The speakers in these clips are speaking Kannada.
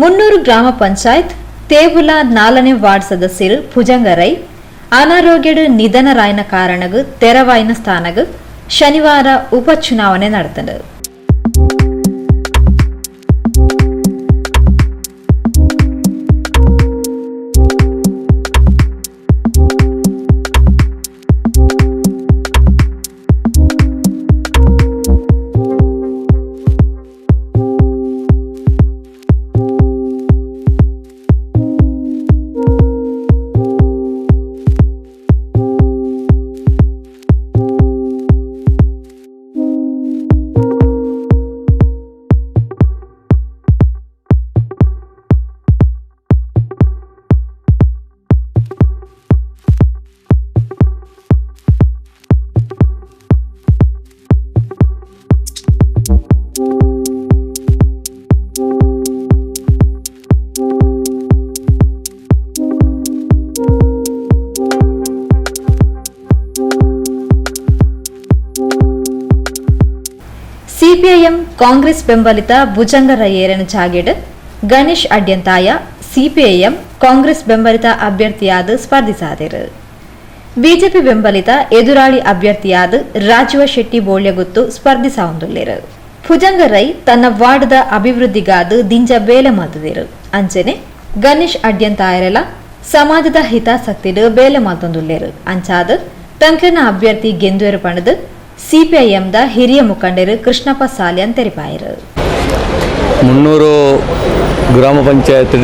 ಮುನ್ನೂರು ಗ್ರಾಮ ಪಂಚಾಯತ್, ತೇವುಲ ನಾಲ್ಕನೇ ವಾರ್ಡ್ ಸದಸ್ಯರು ಭುಜಂಗರೈ ಅನಾರೋಗ್ಯಡು ನಿಧನರಾಯನ ಕಾರಣಗು, ತೆರವಾಯಿನ ಸ್ಥಾನಗು ಶನಿವಾರ ಉಪಚುನಾವಣೆ ನಡೆತದು C P I M Congress ಬೆಂಬಲಿತ ಭುಜಂಗರ ಏರನ್ ಜಾಗೇಡ್ Ganesh Adyanthaya C P I M Congress ಬೆಂಬಲಿತ ಅಭ್ಯರ್ಥಿಯಾದ ಸ್ಪರ್ಧಿಸಾದರು ಬಿಜೆಪಿ ಬೆಂಬಲಿತ ಎದುರಾಳಿ ಅಭ್ಯರ್ಥಿಯಾದ ರಾಜೀವ ಶೆಟ್ಟಿ ಬೋಳ್ಯಗುತ್ತು ಸ್ಪರ್ಧಿಸಿರು ಭುಜಂಗರೈ ತನ್ನ ವಾರ್ಡ್ದ ಅಭಿವೃದ್ಧಿಗಾದ ದಿಂಜ ಬೇಲೆ ಮಾತದಿರು. ಅಂಚನೆ ಗಣೇಶ್ ಅಡ್ಯಂತಾಯರೆಲ್ಲ ಸಮಾಜದ ಹಿತಾಸಕ್ತಿಡು ಬೇಲೆ ಮಲ್ತೊಂದುಲ್ಲೇರು ಅಂಚಾದ ತಂಕನ ಅಭ್ಯರ್ಥಿ ಗೆಂದುವೆರು ಪಣದು ಸಿಪಿಐಎಂದ ಹಿರಿಯ ಮುಖಂಡರು ಕೃಷ್ಣಪ್ಪ ಸಾಲಿಯನ್ ತೆರಿಪಾಯರು. ಮುನ್ನೂರು ಗ್ರಾಮ ಪಂಚಾಯತ್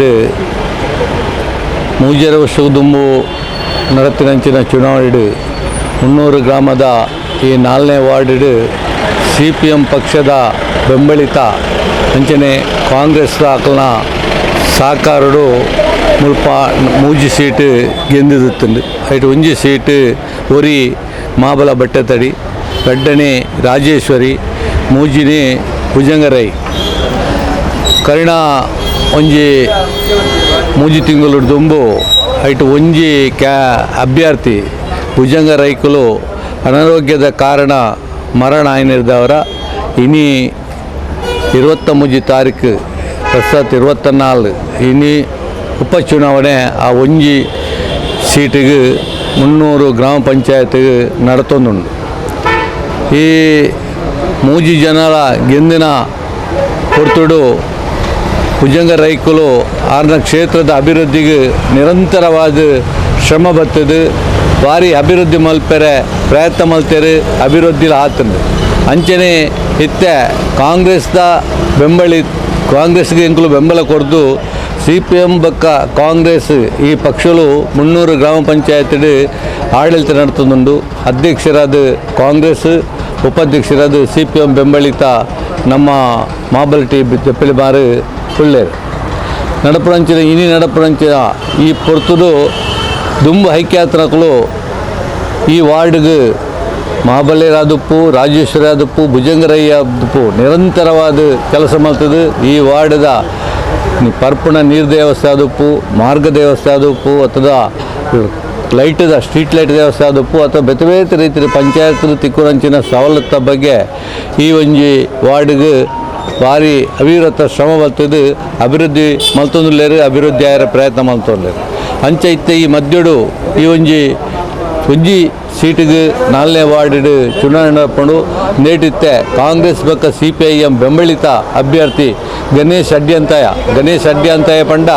ಮೂಜರ ವರ್ಷದುಂಬು ನರತಿನಂಚಿನ ಚುನಾವಣೆ ಮುನ್ನೂರು ಗ್ರಾಮದ ಈ ನಾಲ್ನೇ ವಾರ್ಡ್ ಸಿ ಪಿ ಎಂ ಪಕ್ಷದ ಬೆಂಬಲಿತ ಅಂಚನೆ ಕಾಂಗ್ರೆಸ್ ಆಕಲ್ನ ಸಹಕಾರಡು ಮುಲ್ಪ ಮೂಜಿ ಸೀಟ್ ಗೆಂದಿರುತ್ತೆ ಐಟು ಒಂಜಿ ಸೀಟ್ ಒರಿ ಮಾಬಲ ಬಟ್ಟೆತಡಿ ಗಡ್ಡನೆ ರಾಜೇಶ್ವರಿ, ಮೂಜಿನಿ ಭುಜಂಗರೈ. ಕರ್ಣ ಒಂಜಿ ಮೂಜಿ ತಿಂಗಳು ದುಂಬು, ಐಟು ಒಂಜಿ ಕ್ಯಾ ಅಭ್ಯರ್ಥಿ ಭುಜಂಗ ರೈಕುಲು ಅನಾರೋಗ್ಯದ ಕಾರಣ ಮರಣ ಆಯ್ನಿರ್ದವರ ಇನಿ ಇರುವತ್ತ ಮೂಜಿ ತಾರೀಕು ಪ್ರಸ್ತುತ ಇರುವತ್ತ ನಾಲ್ಕು ಇನಿ ಉಪಚುನಾವಣೆ ಆ ಒಂಜಿ ಸೀಟಿಗೆ ಮುನ್ನೂರು ಗ್ರಾಮ ಪಂಚಾಯತ್ಗೆ ನಡತೊಂದುಂಡು ಈ ಮೂಜಿ ಜನರ ಗೆಂದಿನ ಕೊರ್ತುಡು ಭುಜಂಗ ರೈಕುಲು ಆರ್ನ ಕ್ಷೇತ್ರದ ಅಭಿವೃದ್ಧಿಗೆ ನಿರಂತರವಾದ ಶ್ರಮ ಬರ್ತದೆ ಭಾರಿ ಅಭಿವೃದ್ಧಿ ಮಲ್ಪೆರೆ, ಪ್ರಯತ್ನ ಮಲ್ತೇರು ಅಭಿವೃದ್ಧಿ ಆತಂದು ಅಂಚನೆ ಇತ್ತೆ ಕಾಂಗ್ರೆಸ್ದ ಬೆಂಬಲಿ, ಕಾಂಗ್ರೆಸ್ಗೆ ಎಂಕುಲು ಬೆಂಬಲ ಕೊಡ್ದು ಸಿ ಪಿ ಎಂ ಬಕ್ಕ ಕಾಂಗ್ರೆಸ್ ಈ ಪಕ್ಷಲು ಮುನ್ನೂರು ಗ್ರಾಮ ಪಂಚಾಯತ್ ಆಡಳಿತ ನಡೆತುಂಡು ಅಧ್ಯಕ್ಷರಾದ ಕಾಂಗ್ರೆಸ್ ಉಪಾಧ್ಯಕ್ಷರಾದ ಸಿ ಪಿ ಎಂ ಬೆಂಬಲಿತ ನಮ್ಮ ಮಾಬಲ್ಟಿ ತೆಪ್ಪಲಿಮಾರು ಒಳ್ಳೆಯದು ನಡಪಡಂಚಿನ ಇನಿ ನಡಪಡಂಚಿನ ಈ ಪೊರ್ತುಡು ದುಂಬು ಐಕ್ಯಾತನಕಲು ಈ ವಾರ್ಡ್ಗೆ ಮಹಾಬಲ್ಯರಾದಪ್ಪು ರಾಜೇಶ್ವರಾದಪ್ಪು ಭುಜಂಗರಯ್ಯದಪ್ಪು ನಿರಂತರವಾದ ಕೆಲಸ ಮಾಡ್ತದೆ. ಈ ವಾರ್ಡದ ಪರ್ಪಣ ನೀರು ದೇವಸ್ಥೆ ಆದಪ್ಪು ಮಾರ್ಗ ದೇವಸ್ಥಾದಪ್ಪು ಅಥವಾ ಲೈಟದ ಸ್ಟ್ರೀಟ್ ಲೈಟ್ ದೇವಸ್ಥೆ ಆದಪ್ಪು ಅಥವಾ ಬೇತೆ ಬೇತೆ ರೀತಿಯ ಪಂಚಾಯತ್ ತಿಕ್ಕುರಂಚಿನ ಸವಲತ್ತ ಬಗ್ಗೆ ಈ ಒಂಜಿ ವಾರ್ಡ್ಗೆ ಭಾರಿ ಅವಿರತ ಶ್ರಮ ಬರ್ತದೆ ಅಭಿವೃದ್ಧಿ ಮಲ್ತೊಂದುಲ್ಲೇರು, ಅಭಿವೃದ್ಧಿ ಆಯರ ಪ್ರಯತ್ನ ಮಲ್ತೊಂಡ್ಲೇರು ಅಂಚ ಇತ್ತೆ ಈ ಮಧ್ಯಡು ಈ ಒಂಜಿ ಒಂಜಿ ಸೀಟಿಗೆ ನಾಲ್ನೇ ವಾರ್ಡ್ ಚುನಾವಣೆ ನಡ್ಕೊಂಡು ನೇಟಿತ್ತೆ ಕಾಂಗ್ರೆಸ್ ಬಕ್ಕ ಸಿ ಪಿ ಐ ಎಂ ಬೆಂಬಲಿತ ಅಭ್ಯರ್ಥಿ ಗಣೇಶ್ ಅಡ್ಯಂತಾಯ ಗಣೇಶ್ ಅಡ್ಯಂತಾಯ ಪಂಡ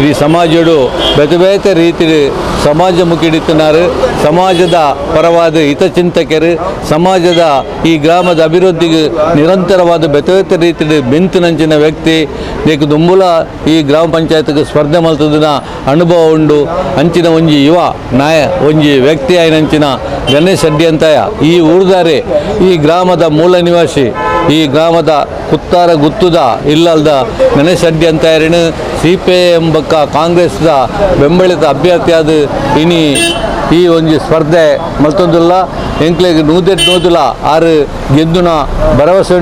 ಈ ಸಮಾಜಡು ಬೇತೆ ಬೇತೆ ರೀತಿ ಸಮಾಜ ಮುಖಿಡಿತನಾರು, ಸಮಾಜದ ಪರವಾದ ಹಿತಚಿಂತಕರು, ಸಮಾಜದ ಈ ಗ್ರಾಮದ ಅಭಿವೃದ್ಧಿಗೆ ನಿರಂತರವಾದ ಬೇತೆ ರೀತಿಯಲ್ಲಿ ಬೆಂತು ಬೆಂತಿನಂಚಿನ ವ್ಯಕ್ತಿ ನೀವು ದುಂಬುಲ ಈ ಗ್ರಾಮ ಪಂಚಾಯತ್ಗೆ ಸ್ಪರ್ಧೆ ಮಲ್ತದಿನ ಅನುಭವ ಉಂಡು. ಅಂಚಿನ ಒಂಜಿ ಯುವ ನಾಯ, ಒಂಜಿ ವ್ಯಕ್ತಿ ಆಯ್ನಂಚಿನ ಗಣೇಶ್ ಅಡ್ಯಂತಾಯ ಈ ಊರ್ದಾರೆ ಈ ಗ್ರಾಮದ ಮೂಲ ನಿವಾಸಿ ಈ ಗ್ರಾಮದ ಕುತ್ತಾರ ಗುತ್ತುದ ಇಲ್ಲಲ್ದ ಗಣೇಶ್ ಅಂತ ಸಿ ಪಿ ಐ ಎಂಬಕ್ಕ ಕಾಂಗ್ರೆಸ್ದ ಬೆಂಬಲಿತ ಅಭ್ಯರ್ಥಿಯಾದ ಇನಿ ಈ ಒಂಜಿ ಸ್ಪರ್ಧೆ ಮಲ್ತೊಂದುಲ್ಲ ಎಂಕ್ಲೆಗ್ ನೂದೆಟ್ ನೂದುಲ ಆರು ಗೆದ್ದುನ ಭರವಸೆ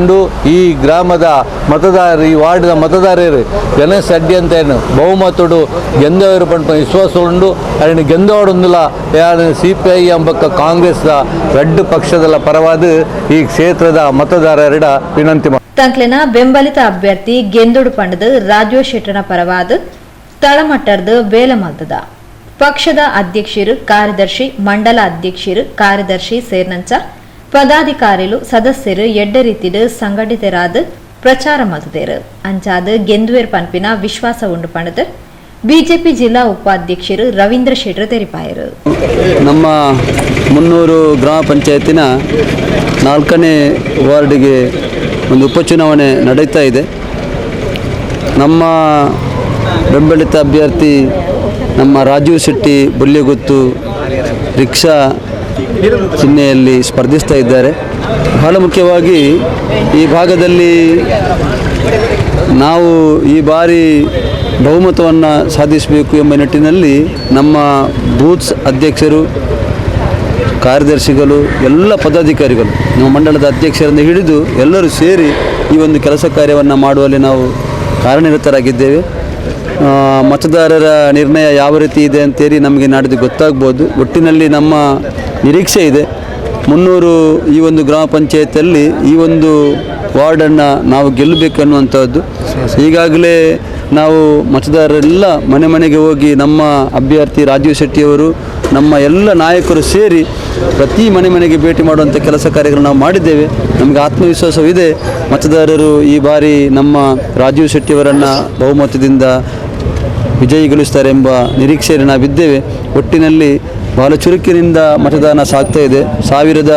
ಈ ಗ್ರಾಮದ ಮತದಾರ, ಈ ವಾರ್ಡ್ದ ಮತದಾರರು ಏನು ಬಹುಮತಡು ಗೆಂದವರು ಪಂಪ ವಿಶ್ವಾಸ ಉಂಡು. ಅದನ್ನು ಗೆಂದೋಡೊಂದುಲ ಯಾರು ಸಿ ಪಿ ಐ ಎಂಬಕ್ಕ ಕಾಂಗ್ರೆಸ್ದ ರೆಡ್ ಪಕ್ಷದಲ್ಲ ಪರವಾದ ಈ ಕ್ಷೇತ್ರದ ಮತದಾರರಿಡ ವಿನಂತಿ ತಂಕ್ಲಿನ ಬೆಂಬಲಿತ ಅಭ್ಯರ್ಥಿ ಗೆಂದೋಡು ಪಂಡದ ರಾಜು ಶೆಟ್ಟನ ಪರವಾದ ತಳಮಟ್ಟದ ಬೇಲಮಲ್ದದ. ಪಕ್ಷದ ಅಧ್ಯಕ್ಷರು, ಕಾರ್ಯದರ್ಶಿ, ಮಂಡಲ ಅಧ್ಯಕ್ಷರು, ಕಾರ್ಯದರ್ಶಿ ಸೇರ್ನಂಚ ಪದಾಧಿಕಾರಿಗಳು ಸದಸ್ಯರು ಎಡ್ಡ ರೀತಿಡ್ ಸಂಘಟಿತರಾದ ಪ್ರಚಾರ ಮಲ್ತದೇರು ಅಂಚಾದ ಗೆಂದುವೇರ್ ಪನ್ಪಿನ ವಿಶ್ವಾಸ ಉಂಡು ಪಣದ ಬಿಜೆಪಿ ಜಿಲ್ಲಾ ಉಪಾಧ್ಯಕ್ಷರು ರವೀಂದ್ರ ಶೆಟ್ಟರ್ ತೆರಿಪಾಯರು. ನಮ್ಮ ಮುನ್ನೂರು ಗ್ರಾಮ ಪಂಚಾಯತಿನ ನಾಲ್ಕನೇ ವಾರ್ಡ್ಗೆ ಒಂದು ಉಪಚುನಾವಣೆ ನಡೀತಾ ಇದೆ. ನಮ್ಮ ಬೆಂಬಲಿತ ಅಭ್ಯರ್ಥಿ ನಮ್ಮ ರಾಜೀವ್ ಶೆಟ್ಟಿ ಬುಲ್ಯಗುತ್ತು ರಿಕ್ಷಾ ಚಿಹ್ನೆಯಲ್ಲಿ ಸ್ಪರ್ಧಿಸ್ತಾ ಇದ್ದಾರೆ. ಬಹಳ ಮುಖ್ಯವಾಗಿ ಈ ಭಾಗದಲ್ಲಿ ನಾವು ಈ ಬಾರಿ ಬಹುಮತವನ್ನು ಸಾಧಿಸಬೇಕು ಎಂಬ ನಿಟ್ಟಿನಲ್ಲಿ ನಮ್ಮ ಬೂತ್ಸ್ ಅಧ್ಯಕ್ಷರು, ಕಾರ್ಯದರ್ಶಿಗಳು, ಎಲ್ಲ ಪದಾಧಿಕಾರಿಗಳು, ನಮ್ಮ ಮಂಡಲದ ಅಧ್ಯಕ್ಷರಿಂದ ಹಿಡಿದು ಎಲ್ಲರೂ ಸೇರಿ ಈ ಒಂದು ಕೆಲಸ ಕಾರ್ಯವನ್ನು ಮಾಡುವಲ್ಲಿ ನಾವು ಕಾರ್ಯನಿರತರಾಗಿದ್ದೇವೆ. ಮತದಾರರ ನಿರ್ಣಯ ಯಾವ ರೀತಿ ಇದೆ ಅಂತೇಳಿ ನಮಗೆ ನಾಡಿದ್ದು ಗೊತ್ತಾಗ್ಬೋದು. ಒಟ್ಟಿನಲ್ಲಿ ನಮ್ಮ ನಿರೀಕ್ಷೆ ಇದೆ. ಮುನ್ನೂರು ಈ ಒಂದು ಗ್ರಾಮ ಪಂಚಾಯತಲ್ಲಿ ಈ ಒಂದು ವಾರ್ಡನ್ನು ನಾವು ಗೆಲ್ಲಬೇಕು ಅನ್ನುವಂಥದ್ದು. ಈಗಾಗಲೇ ನಾವು ಮತದಾರರೆಲ್ಲ ಮನೆ ಮನೆಗೆ ಹೋಗಿ ನಮ್ಮ ಅಭ್ಯರ್ಥಿ ರಾಜೀವ್ ಶೆಟ್ಟಿಯವರು ನಮ್ಮ ಎಲ್ಲ ನಾಯಕರು ಸೇರಿ ಪ್ರತಿ ಮನೆ ಮನೆಗೆ ಭೇಟಿ ಮಾಡುವಂಥ ಕೆಲಸ ಕಾರ್ಯಗಳು ನಾವು ಮಾಡಿದ್ದೇವೆ. ನಮಗೆ ಆತ್ಮವಿಶ್ವಾಸವಿದೆ. ಮತದಾರರು ಈ ಬಾರಿ ನಮ್ಮ ರಾಜೀವ್ ಶೆಟ್ಟಿಯವರನ್ನು ಬಹುಮತದಿಂದ ವಿಜಯಿಗೊಳಿಸ್ತಾರೆ ಎಂಬ ನಿರೀಕ್ಷೆಯಲ್ಲಿ ನಾವಿದ್ದೇವೆ. ಒಟ್ಟಿನಲ್ಲಿ ಬಹಳ ಚುರುಕಿನಿಂದ ಮತದಾನ ಸಾಗ್ತಾ ಇದೆ. ಸಾವಿರದ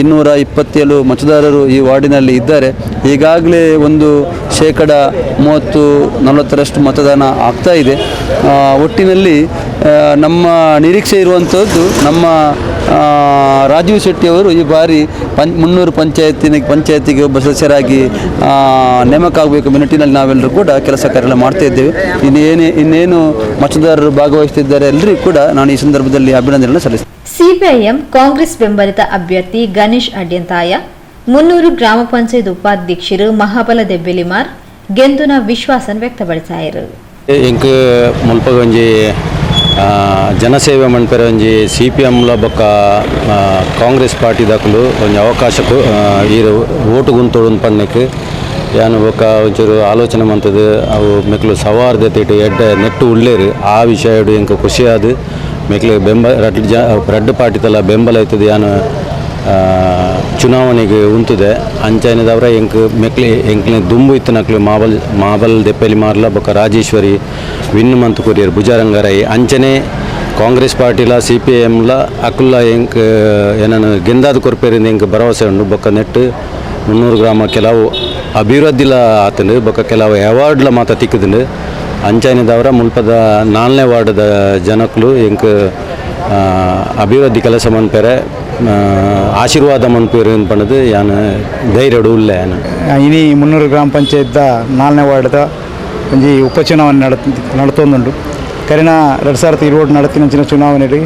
ಇನ್ನೂರ ಇಪ್ಪತ್ತೇಳು ಮತದಾರರು ಈ ವಾರ್ಡಿನಲ್ಲಿ ಇದ್ದಾರೆ. ಈಗಾಗಲೇ ಒಂದು ಶೇಕಡ ಮೂವತ್ತು, ನಲವತ್ತರಷ್ಟು ಮತದಾನ ಆಗ್ತಾ ಇದೆ. ಒಟ್ಟಿನಲ್ಲಿ ನಮ್ಮ ನಿರೀಕ್ಷೆ ಇರುವಂಥದ್ದು ನಮ್ಮ ರಾಜೀವ್ ಶೆಟ್ಟಿಯವರು ಈ ಬಾರಿ ಪಂ ಮುನ್ನೂರು ಪಂಚಾಯತಿನ ಪಂಚಾಯತಿಗೆ ಒಬ್ಬ ಸದಸ್ಯರಾಗಿ ಆ, ನೇಮಕ ಆಗಬೇಕು ಎಂಬ ನಿಟ್ಟಿನಲ್ಲಿ ನಾವೆಲ್ಲರೂ ಕೂಡ ಕೆಲಸ ಕಾರ್ಯ ಮಾಡ್ತಾ ಇದ್ದೇವೆ. ಇನ್ನೇನೇ ಇನ್ನೇನು ಮತದಾರರು ಭಾಗವಹಿಸುತ್ತಿದ್ದಾರೆ ಎಲ್ಲರಿಗೂ ಕೂಡ ನಾನು ಈ ಸಂದರ್ಭದಲ್ಲಿ ಅಭಿನಂದನೆಗಳನ್ನು ಸಲ್ಲಿಸ್ತೇನೆ. ಸಿಪಿಐಎಂ ಕಾಂಗ್ರೆಸ್ ಬೆಂಬಲಿತ ಅಭ್ಯರ್ಥಿ ಗಣೇಶ್ ಅಡ್ಯಂತಾಯ ಮುನ್ನೂರು ಗ್ರಾಮ ಪಂಚಾಯತ್ ಉಪಾಧ್ಯಕ್ಷರು ಮಹಾಬಲ ದೆಬ್ಬೆಲಿಮಾರ್ ಗೆಂದುನ ವಿಶ್ವಾಸ ವ್ಯಕ್ತಪಡಿಸಾಯರು ಇಂಕ್ ಮುಲ್ಪಗ ಒಂಜಿ ಆ, ಜನಸೇವೆ ಮನ್ಪೆರ ಒಂಜಿ ಸಿ ಪಿ ಎಮ್ಲ ಬೊಕ್ಕ ಕಾಂಗ್ರೆಸ್ ಪಾರ್ಟಿ ದಾಖಲು ಒಂಜಿ ಅವಕಾಶ ಈ ಓಟು ಗುಂತೋಡು ಪನ್ನಕ್ಕೆ ಯಾನು ಬೊಕ್ಕ ಒಂಚೂರು ಆಲೋಚನೆ ಮಂತದ್ದು ಅವು ಮೆಕ್ಲು ಸವಾರ್ದತೆ ಎಡ್ಡ ನೆಟ್ಟು ಉಳ್ಳೇರು. ಆ ವಿಷಯ ಇಂಕ ಖುಷಿಯಾದ ಮೆಕ್ಲು ಬೆಂಬಲ ರಡ್ ಜ, ರಡ್ಡು ಪಾರ್ಟಿ ತಲ ಬೆಂಬಲ ಆಯ್ತದೆ ಯಾನು ಚುನಾವಣೆಗೆ ಉಂತುದೆ ಅಂಚನೆದವರ ಎಂಕ್ ಮೆಕ್ಲಿ, ಎಂಕ್ಲೆ ದುಂಬು ಇತ್ತು ನಕ್ಲಿ ಮಾಬಲ್ ಮಾಬಲ್ ದೆಪ್ಪಲಿ ಮಾರ್ಲ ಬೊಕ್ಕ ರಾಜೇಶ್ವರಿ ವಿನ್ ಮಂತ್ ಕೊರಿಯರ್ ಭುಜರಂಗರೈ ಅಂಚನೆ ಕಾಂಗ್ರೆಸ್ ಪಾರ್ಟಿಲ, ಸಿ ಪಿ ಎಮ್ಲ ಅಕುಲ್ಲ ಎಂಕ್ ಏನನ್ನು ಗೆಂದಾದ ಕೊರ್ಪೇರಿಂದ ಎಂಕ್ ಭರವಸೆ ಉಂಡು. ಬೊಕ್ಕ ನೆಟ್ಟು ಮುನ್ನೂರು ಗ್ರಾಮ ಕೆಲವು ಅಭಿವೃದ್ಧಿಲ ಆತಂಡು. ಬೊಕ್ಕ ಕೆಲವು ಅವಾರ್ಡ್ಲ ಮಾತ ತಿಕ್ಕುದುಂಡು. ಅಂಚನೆದವರ ಮುಲ್ಪದ ನಾಲ್ನೇ ವಾರ್ಡದ ಜನಕ್ಕಲು ಎಂಕ್ ಆ, ಅಭಿವೃದ್ಧಿ ಕೆಲಸ ಮನ್ಪೆರೆ அனுப்பிடுன்னு பண்ணது யான் ಪಣದು இல்லை ಉಳ್ಳೆ ಯಾನು? ಇನಿ ಮುನ್ನೂರು ಗ್ರಾಮ ಪಂಚಾಯತ್ದ ನಾಲ್ನೇ ವಾರ್ಡ್ದ ಒಂಜಿ ಉಪಚುನಾವಣೆ ನಡ ನಡತೊಂದುಂಡು ಕರಿನ ಎರಡು ಸಾವಿರದ ಇರುವತ್ತು ನಡತಿನಂಚಿನ ಚುನಾವಣೆಯಲ್ಲಿ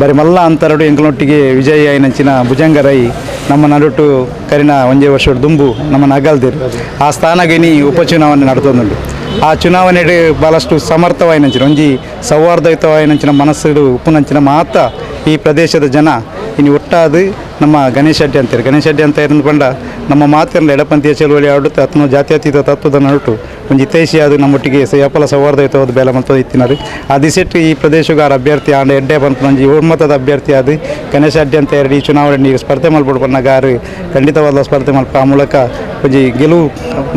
ಬರೀ ಮಲ್ಲ ಅಂತರಡು ಎಂಕಲೊಟ್ಟಿಗೆ ವಿಜಯಿ ಭುಜಂಗರೈ ನಮ್ಮ ನಡುಟು ಕರಿನ ಒಂಜೇ ವರ್ಷ ದುಂಬು ನಮ್ಮ ನಗಲ್ದಿರು. ಆ ಸ್ಥಾನಗೆ ಇನಿ ಉಪಚುನಾವಣೆ ನಡತೊಂದುಂಡು ಆ ಚುನಾವಣೆಡು ಭಾಳಷ್ಟು ಸಮರ್ಥವಾಯಿನಂಚಿನ ಒಂಜಿ ಸೌಹಾರ್ದಯುತವಾಯಿನಂಚಿನ ಮನಸ್ಸು ಉಪ್ಪುನಂಚಿನ ಮಾತ ಈ ಪ್ರದೇಶದ ಜನ ಇನ್ನು ಒಟ್ಟಾದ ನಮ್ಮ ಗಣೇಶ ಅಡ್ಡಿ ಅಂತಾರೆ ಗಣೇಶ ಅಡ್ಡಿ ಅಂತ ನಮ್ಮ ಮಾತಿನ ಎಡಪಂಥೀಯ ಚಳುವಳಿ ಆಡುತ್ತೆ ಅಥವಾ ಜಾತ್ಯತೀತ ತತ್ವದ ನರಟು ಒಂದು ಹಿತೈಷಿಯಾದ ನಮ್ಮೊಟ್ಟಿಗೆ ಸಯಪಲ ಸೌಹಾರ್ದಯುತವಾದ ಬೆಲೆ ಮತ್ತು ಇತ್ತಿನಾರು ಆ ದಿಸೆಟ್ಟು ಈ ಪ್ರದೇಶಗಾರ ಅಭ್ಯರ್ಥಿ ಆಂಡ ಎಡ್ಡೆ ಬಂತು ಒಂಜಿ ಒಮ್ಮತದ ಅಭ್ಯರ್ಥಿ ಆದ ಗಣೇಶ ಅಡ್ಡಿ ಅಂತ ಎರಡು ಈ ಚುನಾವಣೆ ಸ್ಪರ್ಧೆ ಮಲ್ಪಡ್ಬಣ್ಣ ಗಾರು ಖಂಡಿತವಾದ ಸ್ಪರ್ಧೆ ಮಲ್ಪ ಆ ಮೂಲಕ ಒಂಜಿ ಗೆಲುವು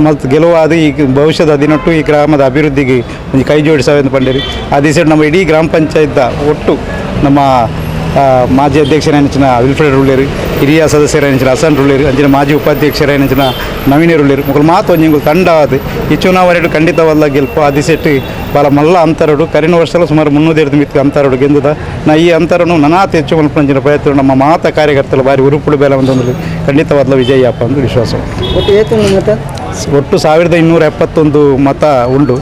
ಮತ್ತು ಗೆಲುವಾದ ಈ ಭವಿಷ್ಯದ ದಿನಟ್ಟು ಈ ಗ್ರಾಮದ ಅಭಿವೃದ್ಧಿಗೆ ಒಂದು ಕೈ ಜೋಡಿಸಬೇಕು ಬಂದಿರಿ ಪಂಡಿರಿ. ಆ ದಿಸೆಟ್ಟು ನಮ್ಮ ಇಡೀ ಗ್ರಾಮ ಪಂಚಾಯತ್ದ ಒಟ್ಟು ನಮ್ಮ ಮಾಜಿ ಅಧ್ಯಕ್ಷರಾಯನಿಂಚಿನ ವಿಲ್ಫ್ರೆಡ್ ರುಳ್ಳೇರಿ ಹಿರಿಯ ಸದಸ್ಯರಾಯನಿಂಚಿನ ಹಸನ್ ರುಳ್ಳೇರಿ ಅಂಚಿನ ಮಾಜಿ ಉಪಾಧ್ಯಕ್ಷರಾಯನಿಂಚಿನ ನವೀನ ರುಳ್ಳೇರಿ ಮುಕುಲು ಮಾತು ಒಂಜಿಂಗು ತಂಡವಾದ ಈ ಚುನಾವಣೆ ಖಂಡಿತವಲ್ಲ ಗೆಲ್ಪು. ಆ ದಿಸೆಟ್ಟು ಭಾಳ ಮಲ್ಲ ಅಂತರಡು ಕರಿನ ವರ್ಷಲ ಸುಮಾರು ಮುನ್ನೂರು ಎರಡು ಮಿತ್ತು ಅಂತರಡು ಗೆಂದದ. ನಾ ಈ ಅಂತರನು ನನಾತ ಹೆಚ್ಚು ಮಲ್ಪಂಚಿನ ಪ್ರಯತ್ನ ನಮ್ಮ ಮಾತ ಕಾರ್ಯಕರ್ತರು ಬಾರಿ ಉರುಪುಡು ಬೇಲ ಒಂದೊಂದು ಖಂಡಿತವಾದ ವಿಜಯಪ್ಪ ಅಂತ ವಿಶ್ವಾಸ. ಒಟ್ಟು ಒಟ್ಟು ಸಾವಿರದ ಇನ್ನೂರ ಎಪ್ಪತ್ತೊಂದು ಮತ ಉಂಡು.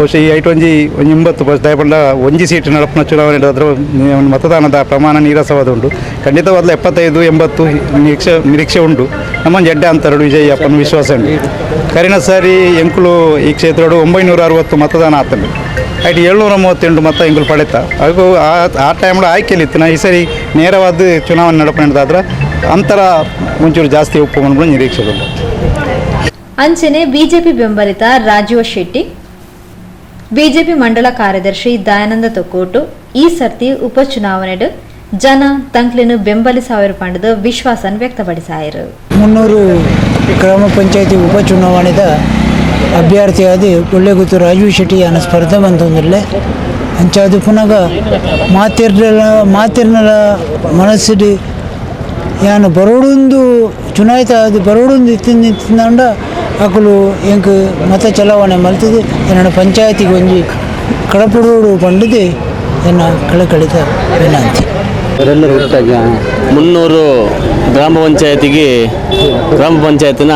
ಬಹುಶಃ ಈ ಐಟ್ ಒಂಜಿ ಇಂಬತ್ತು ಬಸ್ ದಯಪಂಡ ಒಂಜಿ ಸೀಟ್ ನಡಪನ ಚುನಾವಣೆ ಅದರ ಮತದಾನದ ಪ್ರಮಾಣ ನೀರಸವಾದ ಉಂಡು ಖಂಡಿತವಾದ ಎಪ್ಪತ್ತೈದು, ಎಂಬತ್ತು ನಿರೀಕ್ಷೆ ನಿರೀಕ್ಷೆ ಉಂಟು. ನಮ್ಮ ಜಡ್ಡೆ ಅಂತರಡು ವಿಜಯ್ ಅಪ್ಪನ ವಿಶ್ವಾಸ ಉಂಟು. ಕರಿನ ಸಾರಿ, ಎಂಕುಲು ಈ ಕ್ಷೇತ್ರಡು ಒಂಬೈನೂರ ಅರವತ್ತು ಮತದಾನ ಆತಂಡು ಐಟ್ ಏಳ್ನೂರ ಮೂವತ್ತೆಂಟು ಮತ ಎಂಕುಲು ಪಡೆತ. ಹಾಗೂ ಆ ಆ ಟೈಮ್ಡು ಆಯ್ಕೆಲಿತ್ತು ನಾ ಈ ಸರಿ ನೇರವಾದ ಚುನಾವಣೆ ನಡಪಣೆದಾದ್ರೆ ಅಂತರ ಒಂಚೂರು ಜಾಸ್ತಿ ಒಪ್ಪು ನಿರೀಕ್ಷೆ ಉಂಟು. ಅಂಚನೆ ಬಿಜೆಪಿ ಬೆಂಬಲಿತ ರಾಜೀವ್ ಶೆಟ್ಟಿ. ಬಿಜೆಪಿ ಮಂಡಲ ಕಾರ್ಯದರ್ಶಿ ದಯಾನಂದ ತೊಕ್ಕೋಟು, ಈ ಸರ್ತಿ ಉಪಚುನಾವಣೆಡು ಜನ ತಂಕ್ಲಿನ ಬೆಂಬಲಿಸಾವಿರ ಪಂಡದ ವಿಶ್ವಾಸನ್ ವ್ಯಕ್ತಪಡಿಸಾಯರು. ಮುನ್ನೂರು ಗ್ರಾಮ ಪಂಚಾಯತಿ ಉಪಚುನಾವಣೆದ ಅಭ್ಯರ್ಥಿಯಾದ ಒಳ್ಳೆಗುತ್ತು ರಾಜೀವ್ ಶೆಟ್ಟಿ ಅನ್ನ ಸ್ಪರ್ಧೆ ಬಂತಂದಿರಲೆ ಅಂಚಾದು ಪುನಗ ಮಾತಿರ್ನ ಮಾತಿರ್ನಲ ಮನಸ್ಸಿಡಿ ಯಾನು ಬರೋಡೊಂದು ಚುನಾಯಿತ ಅದು ಬರೋಡೊಂದು ಇತ್ತಿಂದ ಇತ್ತಿಂದ ಅಕಲು ಎಂಕ್ ಮತ ಚಲಾವಣೆ ಮಲ್ತದೆ. ಏನಾದ್ರು ಪಂಚಾಯತಿಗೆ ಒಂಜಿ ಕಳಪಡೋಡು ಪಂಡದೆ ಎನ್ನ ಕಳಕಳಿತ ವಿನಂತಿ. ಮುನ್ನೂರು ಗ್ರಾಮ ಪಂಚಾಯತಿಗೆ ಗ್ರಾಮ ಪಂಚಾಯತಿನ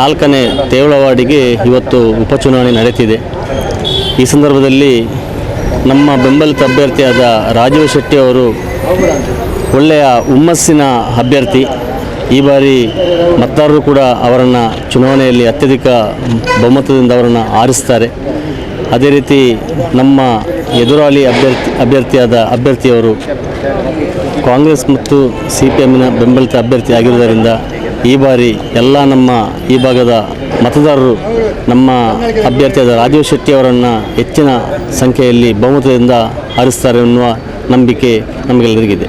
ನಾಲ್ಕನೇ ತೇವಳವಾಡಿಗೆ ಇವತ್ತು ಉಪಚುನಾವಣೆ ನಡೆಯುತ್ತಿದೆ ಈ ಸಂದರ್ಭದಲ್ಲಿ ನಮ್ಮ ಬೆಂಬಲಿತ ಅಭ್ಯರ್ಥಿಯಾದ ರಾಜೀವ್ ಶೆಟ್ಟಿ ಅವರು ಒಳ್ಳೆಯ ಹುಮ್ಮಸ್ಸಿನ ಅಭ್ಯರ್ಥಿ. ಈ ಬಾರಿ ಮತದಾರರು ಕೂಡ ಅವರನ್ನು ಚುನಾವಣೆಯಲ್ಲಿ ಅತ್ಯಧಿಕ ಬಹುಮತದಿಂದ ಅವರನ್ನು ಆರಿಸ್ತಾರೆ. ಅದೇ ರೀತಿ ನಮ್ಮ ಎದುರಾಳಿ ಅಭ್ಯರ್ಥಿ, ಅಭ್ಯರ್ಥಿಯಾದ ಅಭ್ಯರ್ಥಿಯವರು ಕಾಂಗ್ರೆಸ್ ಮತ್ತು ಸಿ ಪಿ ಎಮ್ಮಿನ ಬೆಂಬಲಿತ ಅಭ್ಯರ್ಥಿ ಆಗಿರುವುದರಿಂದ ಈ ಬಾರಿ ಎಲ್ಲ ನಮ್ಮ ಈ ಭಾಗದ ಮತದಾರರು ನಮ್ಮ ಅಭ್ಯರ್ಥಿಯಾದ ರಾಜೀವ್ ಶೆಟ್ಟಿಯವರನ್ನು ಹೆಚ್ಚಿನ ಸಂಖ್ಯೆಯಲ್ಲಿ ಬಹುಮತದಿಂದ ಆರಿಸ್ತಾರೆ ಎನ್ನುವ ನಂಬಿಕೆ ನಮಗೆಲ್ಲರಿಗಿದೆ.